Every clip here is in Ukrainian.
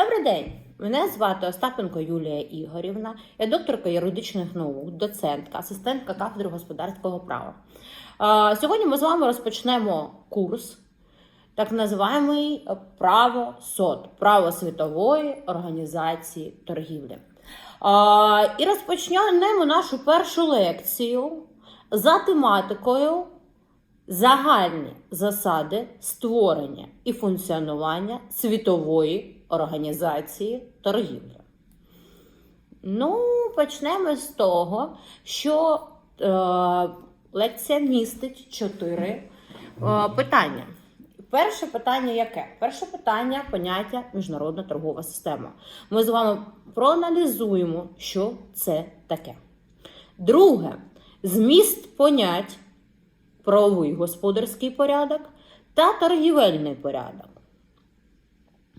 Добрий день! Мене звати Остапенко Юлія Ігорівна, я докторка юридичних наук, доцентка, асистентка кафедри господарського права. Сьогодні ми з вами розпочнемо курс, так називаємий право СОТ, право світової організації торгівлі. І розпочнемо нашу першу лекцію за тематикою загальні засади створення і функціонування світової організації торгівлі. Ну, почнемо з того, що е, лекція містить чотири е, питання. Перше питання яке? Перше питання поняття міжнародна торгова система. Ми з вами проаналізуємо, що це таке. Друге зміст понять правовий господарський порядок та торгівельний порядок.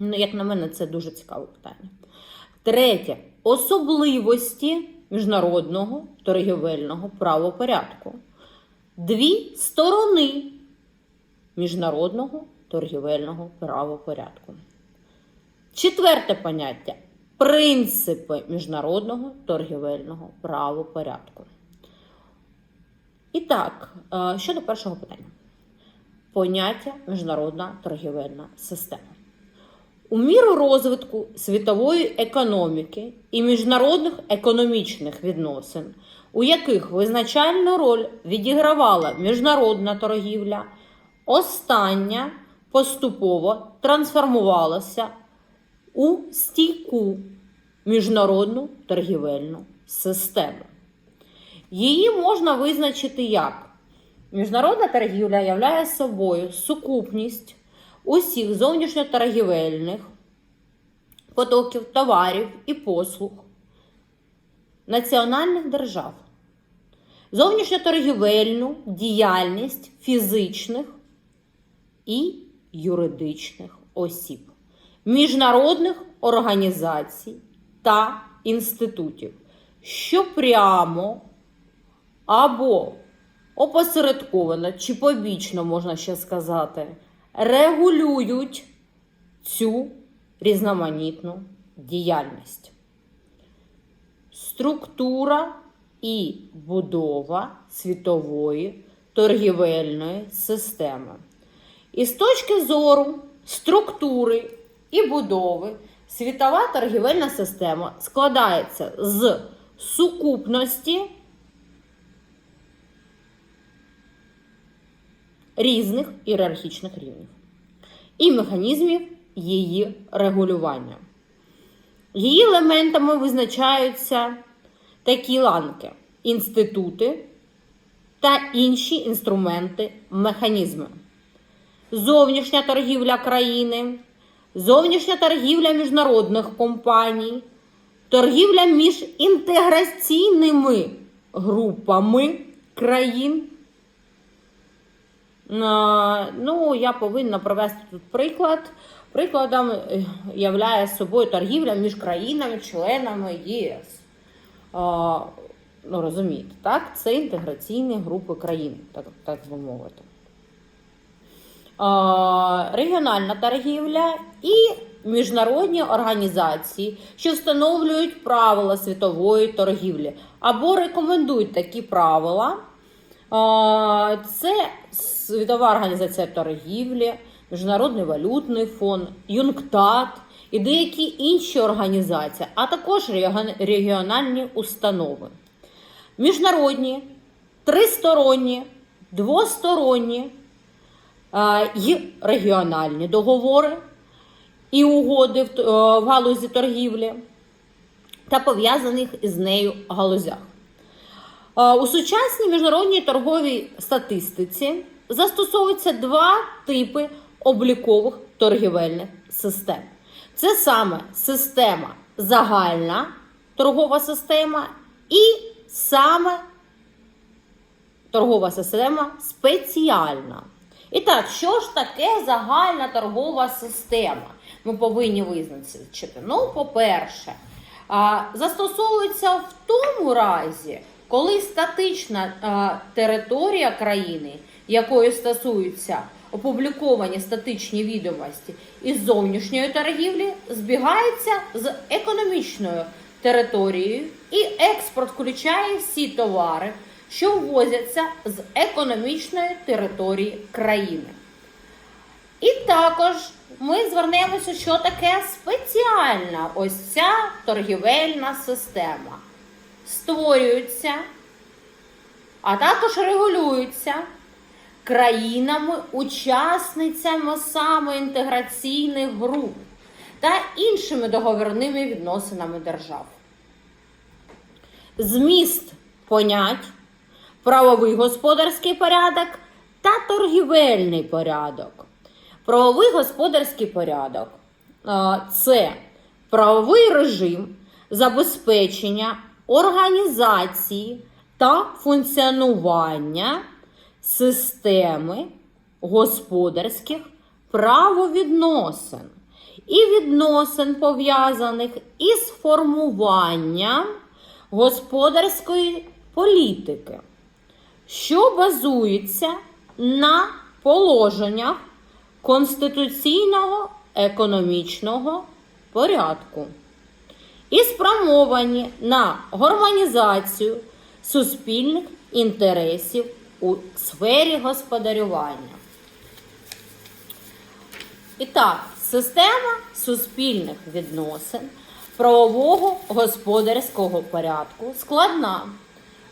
Ну, як на мене, це дуже цікаве питання. Третє особливості міжнародного торгівельного правопорядку. Дві сторони міжнародного торгівельного правопорядку. Четверте поняття принципи міжнародного торгівельного правопорядку. І так, е, щодо першого питання: поняття міжнародна торгівельна система. У міру розвитку світової економіки і міжнародних економічних відносин, у яких визначальну роль відігравала міжнародна торгівля, остання поступово трансформувалася у стійку міжнародну торгівельну систему. Її можна визначити як міжнародна торгівля являє собою сукупність усіх зовнішньоторгівельних потоків товарів і послуг національних держав, зовнішньоторгівельну діяльність фізичних і юридичних осіб, міжнародних організацій та інститутів, що прямо або опосередковано чи побічно, можна ще сказати, регулюють цю різноманітну діяльність. Структура і будова світової торгівельної системи. І з точки зору структури і будови світова торгівельна система складається з сукупності різних ієрархічних рівнів і механізмів її регулювання. Її елементами визначаються такі ланки: інститути та інші інструменти механізми. Зовнішня торгівля країни, зовнішня торгівля міжнародних компаній, торгівля між інтеграційними групами країн. А, Ну, я повинна провести тут приклад. Прикладом е, являє собою торгівля між країнами-членами ЄС. Ну, розумієте, так? Це інтеграційні групи країн, так, так би мовити. Регіональна торгівля і міжнародні організації, що встановлюють правила світової торгівлі або рекомендують такі правила. Це Світова організація торгівлі, Міжнародний валютний фонд, ЮНКТАД і деякі інші організації, а також регіональні установи. Міжнародні, тристоронні, двосторонні і регіональні договори і угоди в галузі торгівлі та пов'язаних із нею галузях. У сучасній міжнародній торговій статистиці застосовуються два типи облікових торгівельних систем. Це саме система загальна торгова система і саме торгова система спеціальна. І так, що ж таке загальна торгова система? Ми повинні визначити. Ну, по-перше, застосовується в тому разі, коли статична а, територія країни, якою стосуються опубліковані статичні відомості із зовнішньої торгівлі збігаються з економічною територією, і експорт включає всі товари, що ввозяться з економічної території країни. І також ми звернемося, що таке спеціальна ось ця торгівельна система. Створюється, а також регулюється країнами-учасницями самоінтеграційних груп та іншими договірними відносинами держав. Зміст понять, правовий господарський порядок та торгівельний порядок. Правовий господарський порядок це правовий режим забезпечення організації та функціонування системи господарських правовідносин і відносин пов'язаних із формуванням господарської політики, що базується на положеннях конституційного економічного порядку і спрямовані на гармонізацію суспільних інтересів у сфері господарювання. І так, система суспільних відносин правового господарського порядку складна.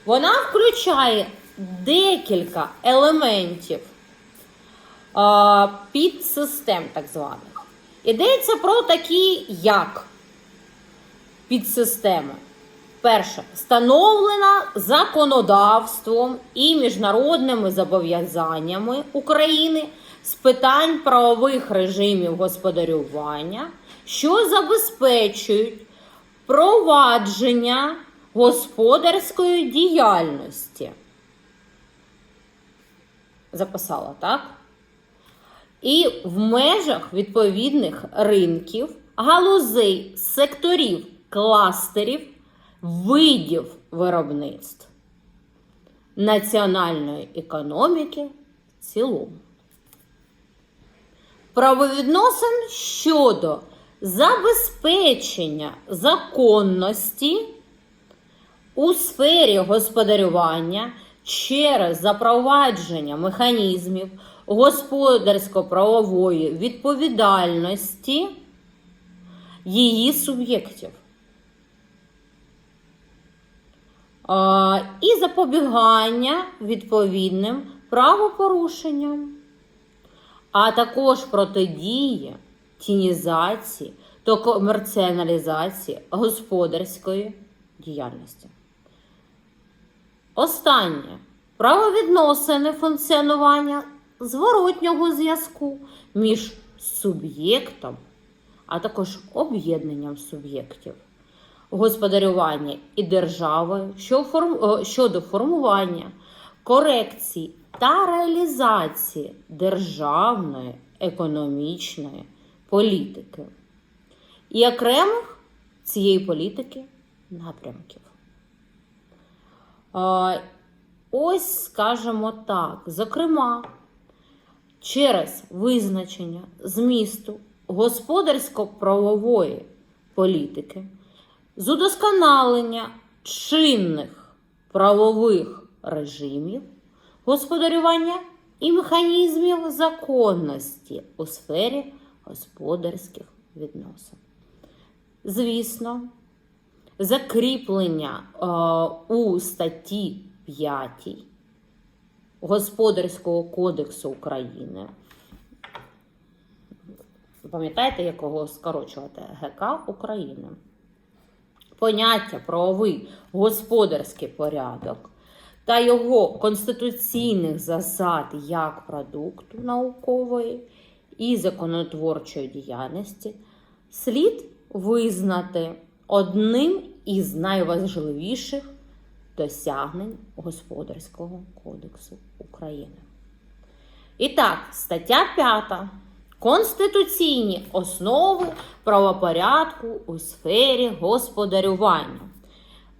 Вона включає декілька елементів підсистем, так званих. Йдеться про такі, як підсистеми. Перше, встановлена законодавством і міжнародними зобов'язаннями України з питань правових режимів господарювання, що забезпечують провадження господарської діяльності. Записала, так? І в межах відповідних ринків, галузей, секторів, кластерів, видів виробництв національної економіки в цілому. Правовідносин щодо забезпечення законності у сфері господарювання через запровадження механізмів господарсько-правової відповідальності її суб'єктів. А, І запобігання відповідним правопорушенням, а також протидії тінізації та комерціоналізації господарської діяльності. Останнє. Правовідносини функціонування зворотнього зв'язку між суб'єктом, а також об'єднанням суб'єктів господарювання і державою о, щодо формування, корекції та реалізації державної економічної політики і окремих цієї політики напрямків. Ось скажімо так, зокрема, через визначення змісту господарсько-правової політики, з удосконалення чинних правових режимів господарювання і механізмів законності у сфері господарських відносин. Звісно, закріплення е, у статті 5 Господарського кодексу України. Пам'ятаєте, якого скорочувати ГК України? Поняття правовий господарський порядок та його конституційних засад як продукту наукової і законотворчої діяльності слід визнати одним із найважливіших досягнень Господарського кодексу України. І так, стаття 5. Конституційні основи правопорядку у сфері господарювання.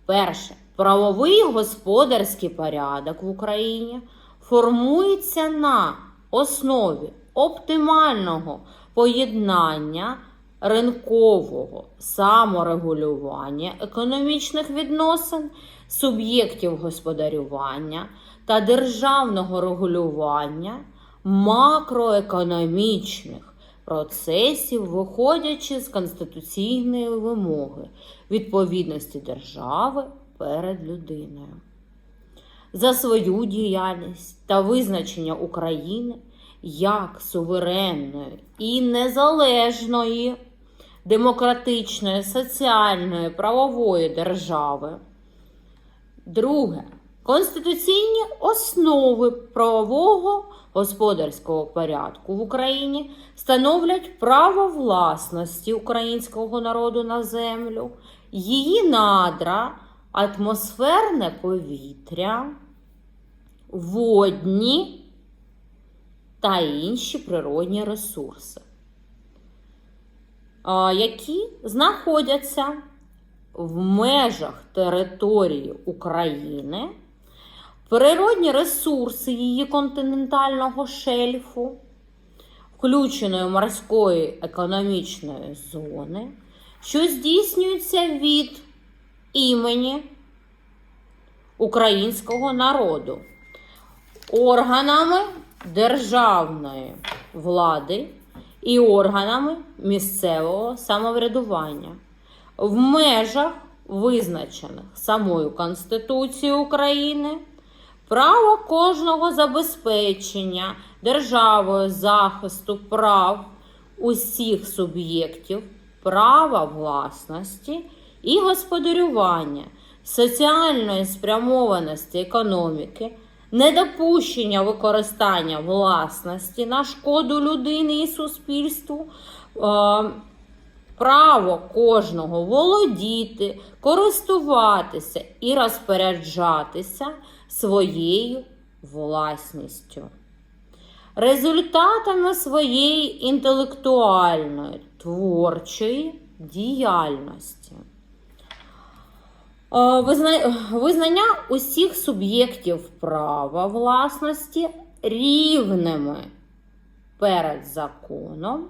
Перше. Правовий господарський порядок в Україні формується на основі оптимального поєднання ринкового саморегулювання економічних відносин, суб'єктів господарювання та державного регулювання макроекономічних процесів, виходячи з конституційної вимоги відповідності держави перед людиною. За свою діяльність та визначення України як суверенної і незалежної демократичної, соціальної, правової держави. Друге. Конституційні основи правового господарського порядку в Україні становлять право власності українського народу на землю, її надра, атмосферне повітря, водні та інші природні ресурси, які знаходяться в межах території України, природні ресурси її континентального шельфу, включеної морської економічної зони, що здійснюється від імені українського народу органами державної влади і органами місцевого самоврядування. В межах, визначених самою Конституцією України, право кожного забезпечення державою захисту прав усіх суб'єктів, права власності і господарювання, соціальної спрямованості економіки, недопущення використання власності на шкоду людини і суспільству. е, Право кожного володіти, користуватися і розпоряджатися своєю власністю. Результатами своєї інтелектуальної творчої діяльності. Е, Визнання усіх суб'єктів права власності рівними перед законом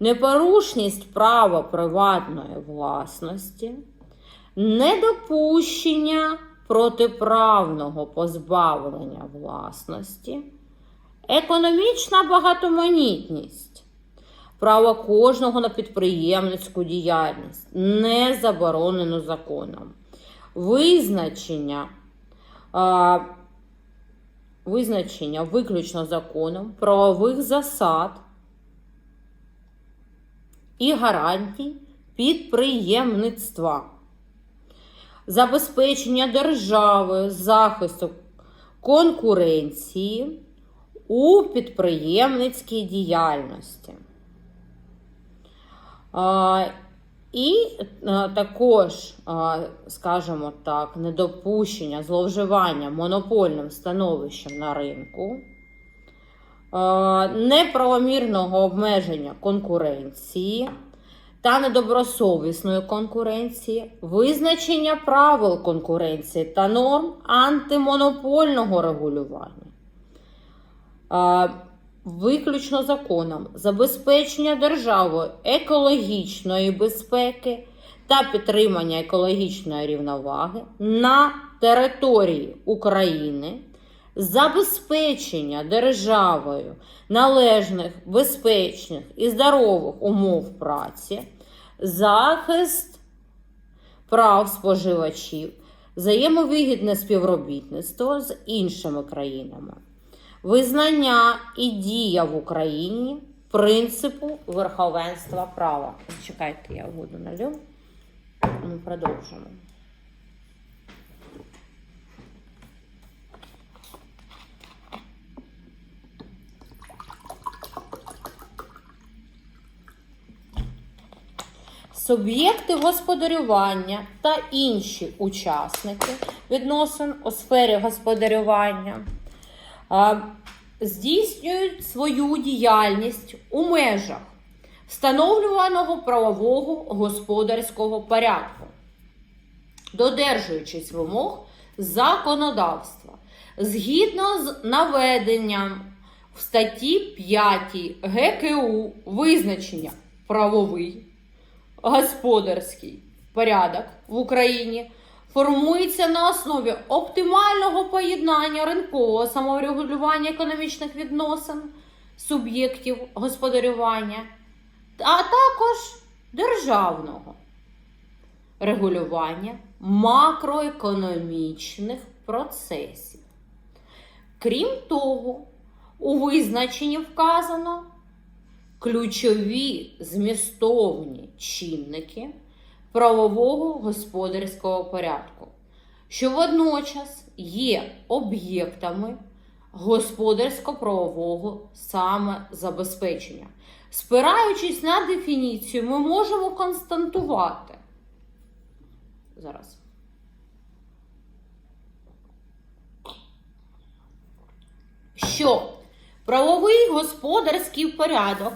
непорушність права приватної власності, недопущення протиправного позбавлення власності, економічна багатоманітність, право кожного на підприємницьку діяльність, не заборонено законом, визначення. а, Визначення виключно законом правових засад і гарантій підприємництва, забезпечення держави захисту конкуренції у підприємницькій діяльності. І також, скажімо так, недопущення зловживання монопольним становищем на ринку, неправомірного обмеження конкуренції та недобросовісної конкуренції, визначення правил конкуренції та норм антимонопольного регулювання. Виключно законом забезпечення державою екологічної безпеки та підтримання екологічної рівноваги на території України, забезпечення державою належних, безпечних і здорових умов праці, захист прав споживачів, взаємовигідне співробітництво з іншими країнами визнання і дія в Україні принципу верховенства права. Чекайте, я воду налю. Ми продовжимо. Суб'єкти господарювання та інші учасники відносин у сфері господарювання здійснюють свою діяльність у межах встановлюваного правового господарського порядку, додержуючись вимог законодавства, згідно з наведенням в статті 5 ГКУ визначення правовий господарський порядок в Україні формується на основі оптимального поєднання ринкового саморегулювання економічних відносин суб'єктів господарювання, а також державного регулювання макроекономічних процесів. Крім того, у визначенні вказано ключові змістовні чинники правового господарського порядку, що водночас є об'єктами господарсько-правового самозабезпечення. Спираючись на дефініцію, ми можемо констатувати. Зараз. Що правовий господарський порядок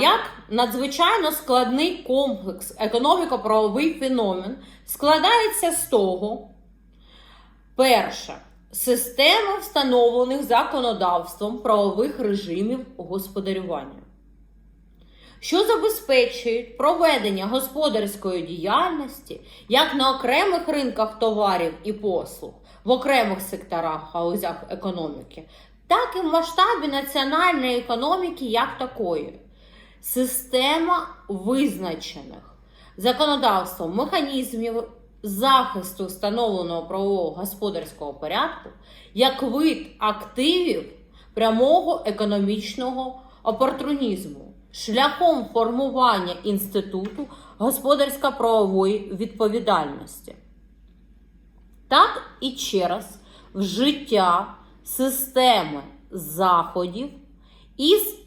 як надзвичайно складний комплекс економіко-правовий феномен складається з того, перше, системи встановлених законодавством правових режимів господарювання, що забезпечують проведення господарської діяльності як на окремих ринках товарів і послуг в окремих секторах галузях економіки, так і в масштабі національної економіки як такої. Система визначених законодавством механізмів захисту встановленого правового господарського порядку як вид активів прямого економічного опортунізму шляхом формування інституту господарсько-правової відповідальності. Так і через вжиття системи заходів із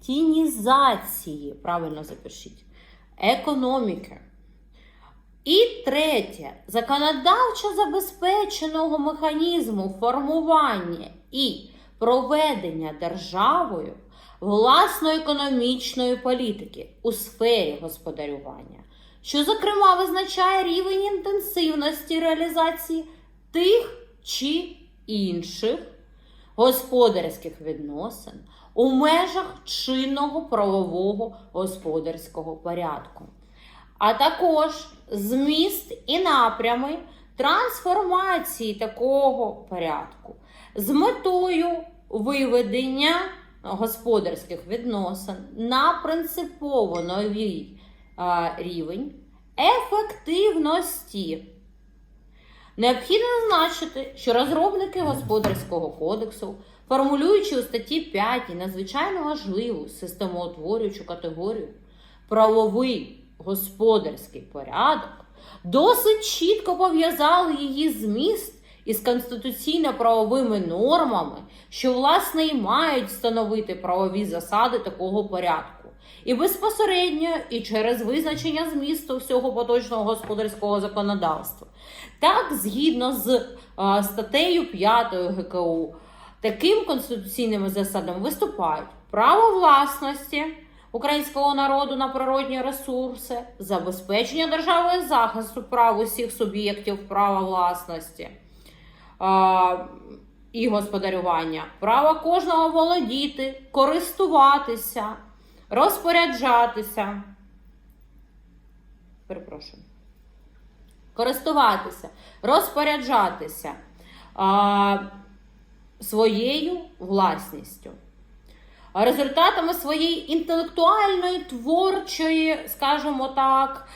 детінізації, правильно запишіть, економіки. І третє, законодавчо забезпеченого механізму формування і проведення державою власної економічної політики у сфері господарювання, що, зокрема, визначає рівень інтенсивності реалізації тих чи інших господарських відносин у межах чинного правового господарського порядку, а також зміст і напрями трансформації такого порядку з метою виведення господарських відносин на принципово новий рівень ефективності. Необхідно зазначити, що розробники господарського кодексу, формулюючи у статті 5 надзвичайно важливу системоутворюючу категорію правовий господарський порядок, досить чітко пов'язали її зміст із конституційно-правовими нормами, що, власне, і мають встановити правові засади такого порядку. І безпосередньо, і через визначення змісту всього поточного господарського законодавства. Так, згідно з а, статтею 5 ГКУ, таким конституційними засадами виступають право власності українського народу на природні ресурси, забезпечення державою захисту прав усіх суб'єктів права власності і господарювання, право кожного володіти, користуватися, розпоряджатися. Перепрошую. Користуватися, розпоряджатися своєю власністю. Результатами своєї інтелектуальної, творчої, скажімо так,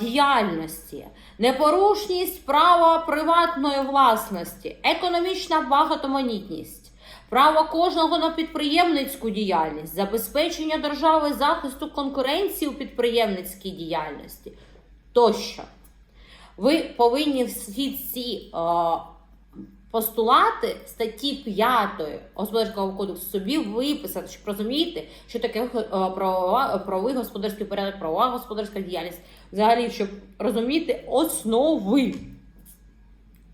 діяльності, непорушність права приватної власності, економічна багатоманітність, право кожного на підприємницьку діяльність, забезпечення держави захисту конкуренції у підприємницькій діяльності тощо. Ви повинні всі ці е, постулати статті 5 Господарського кодексу собі виписати, щоб розуміти, що таке е, правова, правовий господарський порядок, правова господарська діяльність. Взагалі, щоб розуміти основи.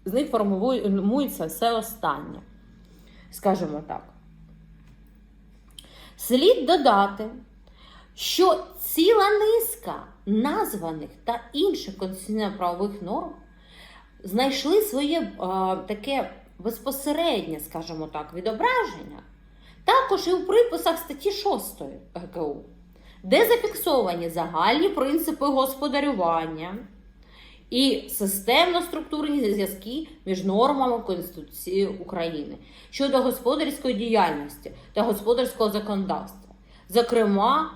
З них формується все останнє. Скажімо так. Слід додати, що ціла низка названих та інших конституційно-правових норм знайшли своє е, таке безпосереднє, скажімо так, відображення також і у приписах статті 6 ГКУ, де зафіксовані загальні принципи господарювання і системно-структурні зв'язки між нормами Конституції України щодо господарської діяльності та господарського законодавства. Зокрема,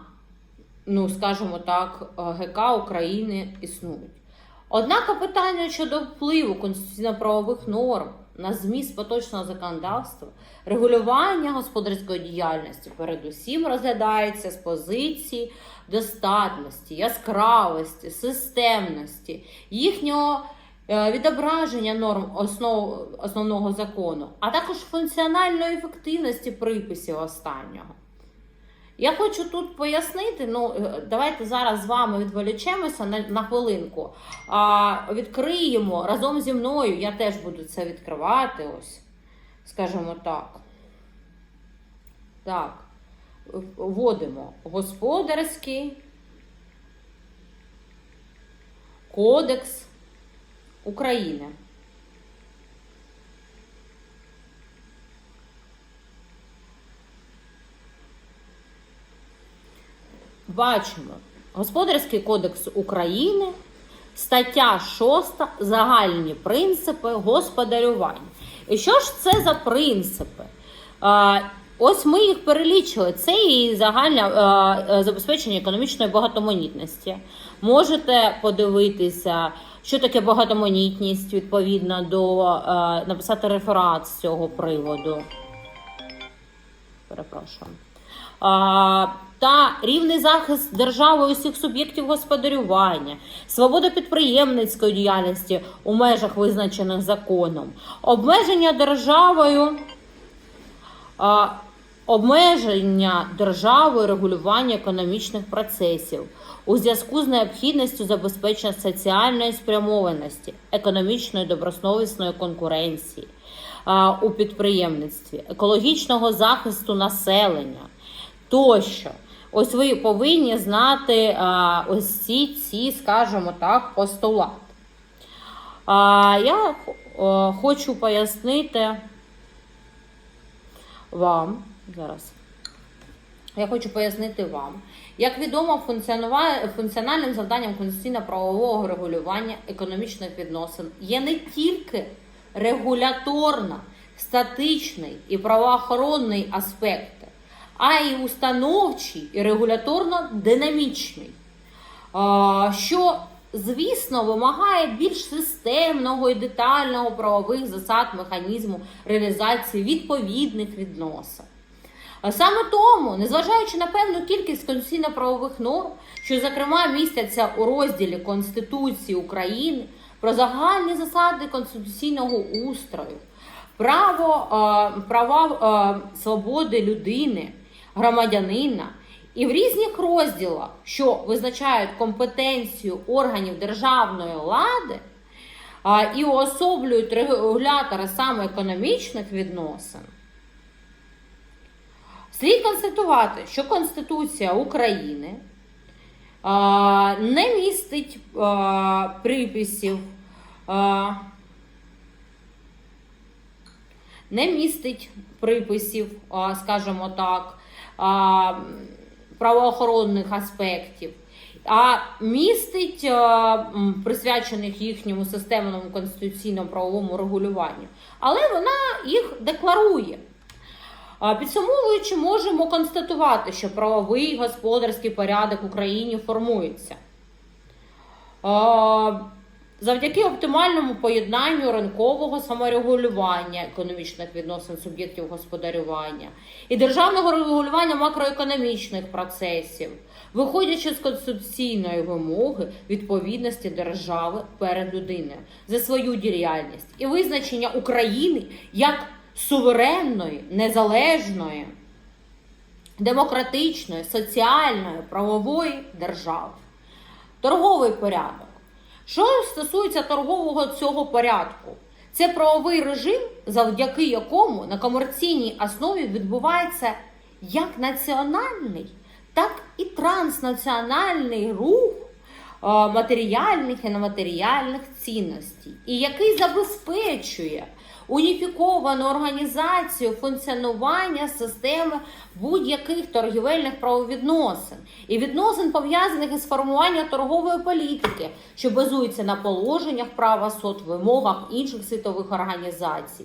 ну скажімо так, ГК України існують. Однак питання щодо впливу конституційно-правових норм на зміст поточного законодавства, регулювання господарської діяльності передусім розглядається з позиції достатності, яскравості, системності, їхнього е, відображення норм основ, основного закону, а також функціональної ефективності приписів останнього. Я хочу тут пояснити, ну е, давайте зараз з вами відволічемося на, на хвилинку. А, відкриємо разом зі мною, я теж буду це відкривати, ось, скажімо так. Так, вводимо господарський кодекс України. Бачимо Господарський кодекс України, стаття 6, загальні принципи господарювання. І що ж це за принципи? Ось ми їх перелічили. Це і загальне забезпечення економічної багатоманітності. Можете подивитися, що таке багатоманітність відповідно до написати реферат з цього приводу. Перепрошую. Та рівний захист держави усіх суб'єктів господарювання, свобода підприємницької діяльності у межах визначених законом, обмеження державою. А, Обмеження державою регулювання економічних процесів у зв'язку з необхідністю забезпечення соціальної спрямованості, економічної добросовісної конкуренції а, у підприємництві, екологічного захисту населення тощо. Ось ви повинні знати а, ось ці, ці, скажімо так, постулат. А, я а, хочу пояснити вам зараз. Я хочу пояснити вам, як відомо, функціональним завданням конституційно-правового регулювання економічних відносин є не тільки регуляторна, статичний і правоохоронний аспекти, а й установчий і регуляторно-динамічний, що, звісно, вимагає більш системного і детального правових засад механізму реалізації відповідних відносин. Саме тому, незважаючи на певну кількість конституційно-правових норм, що, зокрема, містяться у розділі Конституції України про загальні засади конституційного устрою, право, права свободи людини, громадянина, і в різних розділах, що визначають компетенцію органів державної влади і уособлюють регулятори саме економічних відносин. Слід констатувати, що Конституція України не містить приписів, не містить приписів, скажімо так, правоохоронних аспектів, а містить присвячених їхньому системному конституційному правовому регулюванню. Але вона їх декларує. Підсумовуючи, можемо констатувати, що правовий господарський порядок в Україні формується. Завдяки оптимальному поєднанню ринкового саморегулювання економічних відносин суб'єктів господарювання і державного регулювання макроекономічних процесів, виходячи з конституційної вимоги відповідності держави перед людиною за свою діяльність і визначення України як суверенної, незалежної, демократичної, соціальної, правової держави. Торговий порядок. Що стосується торгового цього порядку, це правовий режим, завдяки якому на комерційній основі відбувається як національний, так і транснаціональний рух матеріальних і нематеріальних цінностей, і який забезпечує уніфіковану організацію функціонування системи будь-яких торгівельних правовідносин і відносин пов'язаних із формуванням торгової політики, що базується на положеннях права сот, вимогах інших світових організацій.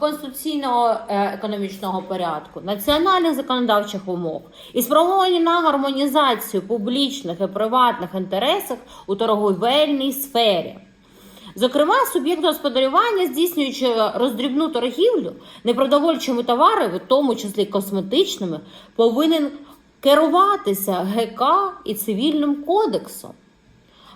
Конституційного е, економічного порядку, національних законодавчих вимог і спрямовані на гармонізацію публічних і приватних інтересів у торговельній сфері. Зокрема, суб'єкт господарювання, здійснюючи роздрібну торгівлю непродовольчими товарами, в тому числі косметичними, повинен керуватися ГК і цивільним кодексом.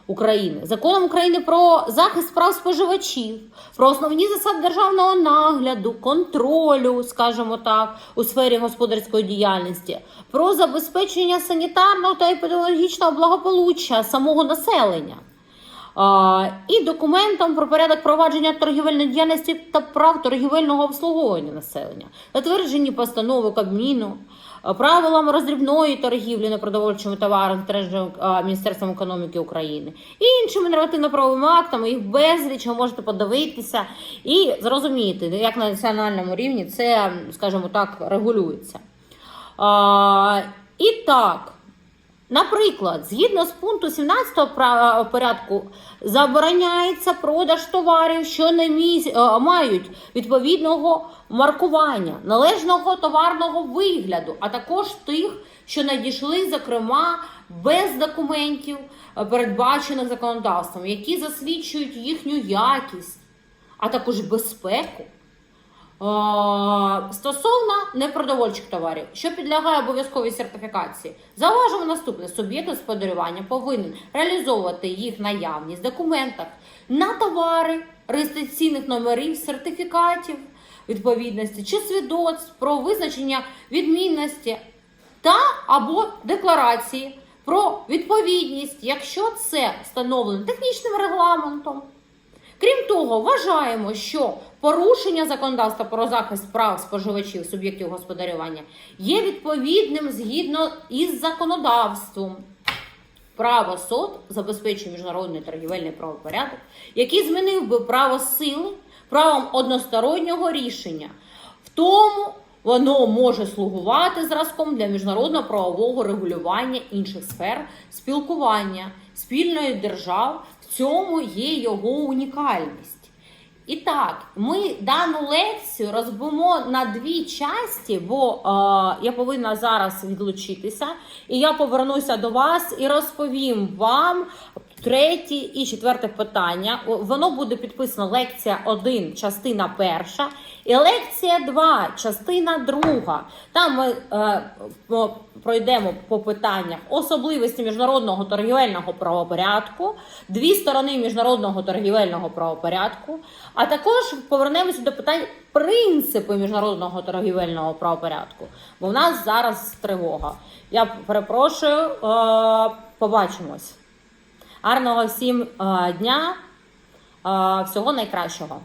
України, законом України про захист прав споживачів, про основні засади державного нагляду, контролю, скажімо так, у сфері господарської діяльності, про забезпечення санітарного та епідеміологічного благополуччя самого населення. І документом про порядок провадження торгівельної діяльності та прав торгівельного обслуговування населення, затверджені постанови Кабміну, правилам роздрібної торгівлі непродовольчими товарами а, Міністерством економіки України і іншими нормативно-правовими актами. Їх безліч ви можете подивитися і зрозуміти, як на національному рівні це, скажімо так, регулюється. І так. Наприклад, згідно з пункту 17 пра- порядку, забороняється продаж товарів, що не міс... е, мають відповідного маркування, належного товарного вигляду, а також тих, що надійшли, зокрема, без документів, е, передбачених законодавством, які засвідчують їхню якість, а також безпеку. Е, Стосовно непродовольчих товарів, що підлягає обов'язковій сертифікації, зауважимо наступне: суб'єкт господарювання повинен реалізовувати їх наявність документах на товари, реєстраційних номерів, сертифікатів відповідності чи свідоцтв про визначення відмінності та або декларації про відповідність, якщо це встановлено технічним регламентом. Крім того, вважаємо, що порушення законодавства про захист прав споживачів суб'єктів господарювання є відповідним згідно із законодавством. Право СОД забезпечує міжнародний торгівельний правопорядок, який змінив би право сили правом одностороннього рішення. В тому воно може слугувати зразком для міжнародного правового регулювання інших сфер спілкування спільної держав. Цьому є його унікальність. І так, ми дану лекцію розбимо на дві часті, бо е, я повинна зараз відлучитися, і я повернуся до вас і розповім вам третє і четверте питання. Воно буде підписано лекція 1, частина перша, і лекція 2, частина друга. Там ми е, пройдемо по питаннях особливості міжнародного торгівельного правопорядку, дві сторони міжнародного торгівельного правопорядку, а також повернемося до питань принципи міжнародного торгівельного правопорядку. Бо в нас зараз тривога. Я перепрошую, е, побачимось. Гарного всім е, дня, е, всього найкращого.